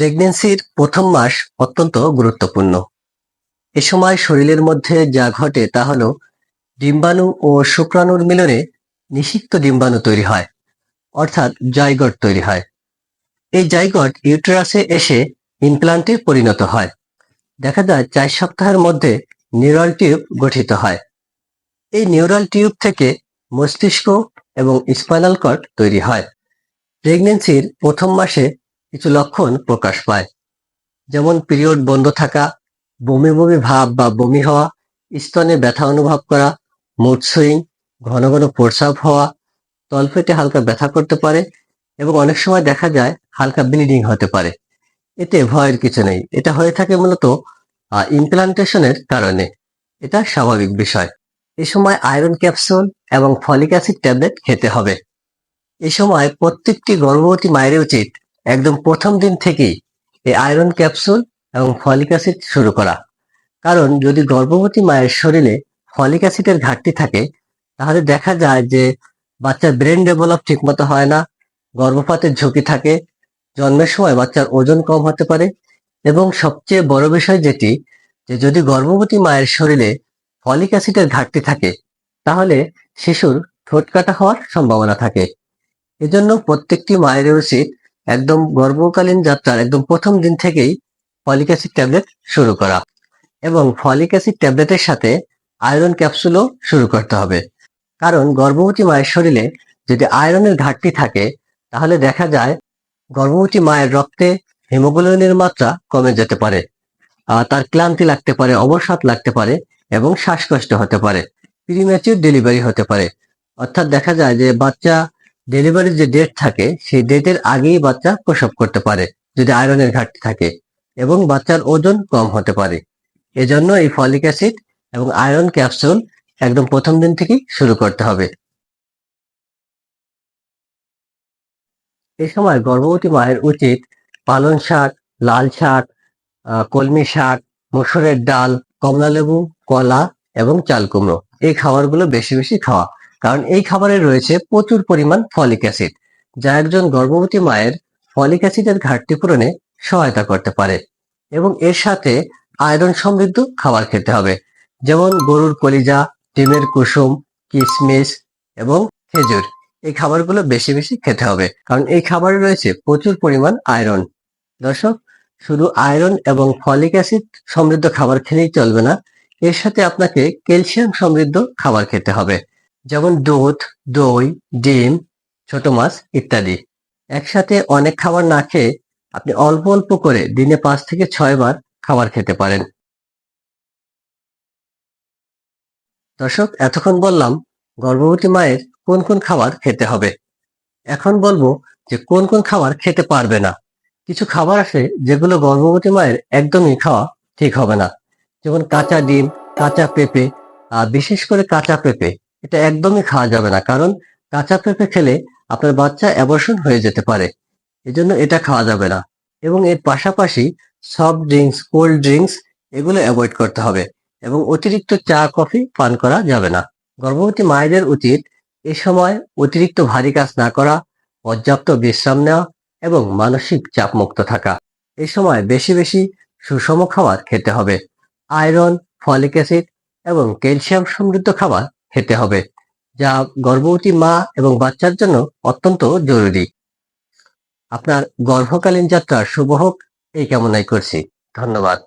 প্রেগনেন্সির প্রথম মাস অত্যন্ত গুরুত্বপূর্ণ। এ সময় শরীরের মধ্যে যা ঘটে তা হলো ডিম্বাণু ও শুক্রাণুর মিলনে নিষিক্ত ডিম্বাণু তৈরি হয়, অর্থাৎ জাইগট তৈরি হয়। এই জাইগট ইউটেরাসে এসে ইমপ্লান্টে পরিণত হয়। দেখা যায় চার সপ্তাহের মধ্যে নিউরাল টিউব গঠিত হয়। এই নিউরাল টিউব থেকে মস্তিষ্ক এবং স্পাইনাল কর্ড তৈরি হয়। প্রেগনেন্সির প্রথম মাসে কিছু লক্ষণ প্রকাশ পায়। যেমন পিরিয়ড বন্ধ থাকা, বমি বমি ভাব বা বমি হওয়া, স্তনে ব্যথা অনুভব করা মুড সুইং ঘন ঘন প্রস্রাব হওয়া তলপেটে হালকা ব্যথা করতে পারে এবং অনেক সময় দেখা যায় হালকা ব্লিডিং হতে পারে। এতে ভয়ের কিছু নেই। এটা হয়ে থাকে মূলত ইমপ্লান্টেশনের কারণে। এটা স্বাভাবিক বিষয়। এ সময় আয়রন ক্যাপসুল এবং ফলিক অ্যাসিড ট্যাবলেট খেতে হবে। এ সময় প্রত্যেকটি গর্ভবতী মায়ের উচিত একদম প্রথম দিন থেকেই এই আয়রন ক্যাপসুল এবং ফলিক অ্যাসিড শুরু করা। কারণ যদি গর্ভবতী মায়ের শরীরে ফলিক অ্যাসিডের ঘাটতি থাকে, তাহলে দেখা যায় যে বাচ্চার ব্রেন ডেভেলপ ঠিকমতো হয় না, গর্ভপাতের ঝুঁকি থাকে, জন্মের সময় বাচ্চার ওজন কম হতে পারে এবং সবচেয়ে বড় বিষয় যেটি, যে যদি গর্ভবতী মায়ের শরীরে ফলিক অ্যাসিডের ঘাটতি থাকে, তাহলে শিশুর ঠোঁট কাটা হওয়ার সম্ভাবনা থাকে। এজন্য প্রত্যেকটি মায়ের উচিত একদম গর্ভকালীন যাত্রার একদম প্রথম দিন থেকেই ফলিক অ্যাসিড ট্যাবলেট শুরু করা এবং ফলিক অ্যাসিড ট্যাবলেটের সাথে আয়রন ক্যাপসুলও শুরু করতে হবে। কারণ গর্ভবতী মায়ের শরীরে যদি আয়রনের ঘাটতি থাকে, তাহলে দেখা যায় গর্ভবতী মায়ের রক্তে হিমোগ্লোবিনের মাত্রা কমে যেতে পারে তার ক্লান্তি লাগতে পারে, অবসাদ লাগতে পারে এবং শ্বাসকষ্ট হতে পারে প্রিম্যাচিউর ডেলিভারি হতে পারে। অর্থাৎ দেখা যায় যে বাচ্চা ডেলিভারির যে ডেট থাকে, সেই ডেটের আগেই বাচ্চা প্রসব করতে পারে, যদি আয়রনের ঘাটতি থাকে এবং বাচ্চার ওজন কম হতে পারে। এজন্য এই ফলিক অ্যাসিড এবং আয়রন ক্যাপসুল একদম প্রথম দিন থেকেই শুরু করতে হবে। এই সময় গর্ভবতী মায়ের উচিত পালং শাক, লাল শাক কলমি শাক, মসুরের ডাল, কমলালেবু, কলা এবং চাল কুমড়ো, এই খাবারগুলো বেশি বেশি খাওয়া। কারণ এই খাবারে রয়েছে প্রচুর পরিমাণ ফলিক অ্যাসিড, যা একজন গর্ভবতী মায়ের ফলিক অ্যাসিডের ঘাটতি পূরণে সহায়তা করতে পারে এবং এর সাথে আয়রন সমৃদ্ধ খাবার খেতে হবে, যেমন গরুর কলিজা, ডিমের কুসুম কিশমিশ এবং খেজুর। এই খাবারগুলো বেশি বেশি খেতে হবে কারণ এই খাবারে রয়েছে প্রচুর পরিমাণ আয়রন। দর্শক, শুধু আয়রন এবং ফলিক অ্যাসিড সমৃদ্ধ খাবার খেলেই চলবে না, এর সাথে আপনাকে ক্যালসিয়াম সমৃদ্ধ খাবার খেতে হবে। যেমন দুধ, দই, ডিম, ছোট মাছ ইত্যাদি। একসাথে অনেক খাবার না খেয়ে আপনি অল্প অল্প করে দিনে পাঁচ থেকে ছয় বার খাবার খেতে পারেন। দর্শক, এতক্ষণ বললাম গর্ভবতী মায়ের কোন কোন খাবার খেতে হবে। এখন বলব যে কোন কোন খাবার খেতে পারবে না। কিছু খাবার আছে যেগুলো গর্ভবতী মায়ের একদমই খাওয়া ঠিক হবে না। যেমন কাঁচা ডিম, কাঁচা পেঁপে বিশেষ করে কাঁচা পেঁপে। এটা একদমই খাওয়া যাবে না। কারণ কাঁচা পেঁপে খেলে আপনার বাচ্চা অ্যাবর্শন হয়ে যেতে পারে। এজন্য এটা খাওয়া যাবে না। এবং এর পাশাপাশি সফট ড্রিঙ্কস কোল্ড ড্রিঙ্কস এগুলো অ্যাভয়েড করতে হবে। এবং অতিরিক্ত চা, কফি পান করা যাবে না। গর্ভবতী মায়েদের উচিত এ সময় অতিরিক্ত ভারী কাজ না করা, পর্যাপ্ত বিশ্রাম নেওয়া এবং মানসিক চাপমুক্ত থাকা। এ সময় বেশি বেশি সুষম খাবার খেতে হবে। আয়রন, ফলিক অ্যাসিড এবং ক্যালসিয়াম সমৃদ্ধ খাবার খেতে হবে, যা গর্ভবতী মা এবং বাচ্চার জন্য অত্যন্ত জরুরি। আপনার গর্ভকালীন যাত্রা শুভ হোক, এই কামনাই করছি। ধন্যবাদ।